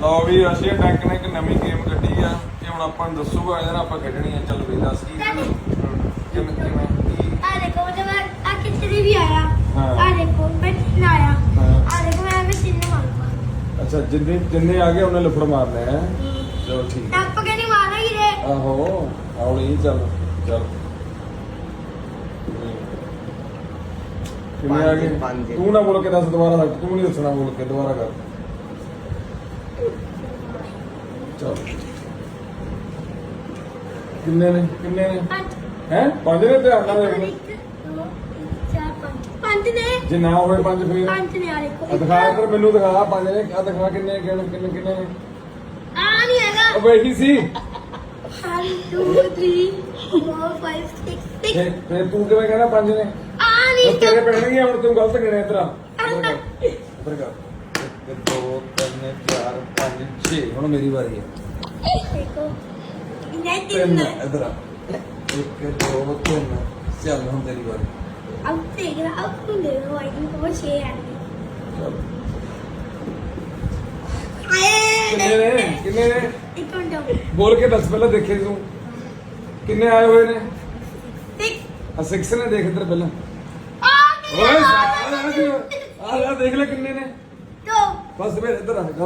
ਲਓ ਵੀ ਅਸੀਂ ਟੈਂਕ ਨੇ ਇੱਕ ਨਵੀਂ ਗੇਮ ਕੱਢੀ ਆ ਇਹ ਹੁਣ ਆਪਾਂ ਨੂੰ ਦੱਸੂਗਾ ਇਹਦੇ ਆਪਾਂ ਖੇਡਣੀ ਆ। ਚੱਲ ਵੀ ਦੱਸ ਕੀ ਆ ਦੇਖੋ ਜਦ ਆ ਕਿਤੇ ਵੀ ਆਇਆ ਆ ਦੇਖੋ ਮੈਂ ਨਾ ਆਇਆ। ਆ ਦੇਖੋ ਮੈਂ ਐਵੇਂ ਤਿੰਨ ਮਾਰਦਾ ਅੱਛਾ ਜਿੰਨੇ ਜਿੰਨੇ ਆ ਗਏ ਉਹਨੇ ਲਫੜ ਮਾਰਨਾ ਹੈ। ਚਲੋ ਠੀਕ। ਟੱਪ ਕੇ ਨਹੀਂ ਮਾਰਨਾ ਹੀ ਆਹੋ ਆਉਣੀ ਚੱਲ ਚੱਲ। ਦੁਬਾਰਾ ਕਰ। ਕਿੰਨੇ ਨੇ? ਕਿੰਨੇ ਨੇ? ਹੈ? ਪੰਜ ਨੇ ਧਿਆਨ ਨਾਲ ਦੇਖ ਇੱਕ ਚਾਰ ਪੰਜ। ਪੰਜ ਨੇ? ਜੇ ਨਾ ਹੋਏ ਪੰਜ ਫੇਰ? ਪੰਜ ਨੇ ਆ ਦੇਖੋ ਦਿਖਾ ਇੱਧਰ ਮੈਨੂੰ ਦਿਖਾ ਪੰਜ ਨੇ। ਆ ਦਿਖਾ ਕਿੰਨੇ ਕਿੰਨੇ ਕਿੰਨੇ ਕਿੰਨੇ ਨੇ? ਆ ਨਹੀਂ ਹੈਗਾ। ਉਹ ਇਹੀ ਸੀ। 1 2 3 4 5 6 7 ਫੇਰ ਤੂੰ ਕਿਵੇਂ ਕਹਿਣਾ ਪੰਜ ਨੇ? ਆ ਨਹੀਂ ਤੇਰੇ ਪੈਣਗੇ ਹੁਣ ਤੂੰ ਗਲਤ ਗਿਣਿਆ ਇਤਰਾ ਇੱਧਰ ਕਰ। 1 2 3 4 5 6 ਹੁਣ ਮੇਰੀ ਵਾਰੀ ਹੈ। ਦੇਖੋ ਨਹੀਂ ਤਿੰਨ ਤਿੰਨ ਇਧਰ ਆ। 1 2 ਦੱਸ। ਪਹਿਲਾਂ ਦੇਖੇ ਤੂੰ। ਕਿੰਨੇ ਆਏ ਹੋਏ ਨੇ? ਦੇਖ ਆ ਪਹਿਲਾਂ। ਦੇਖ ਲੈ ਕਿੰਨੇ ਨੇ। ਬਸ ਫਿਰ ਇੱਧਰ ਆ ਗੱਲ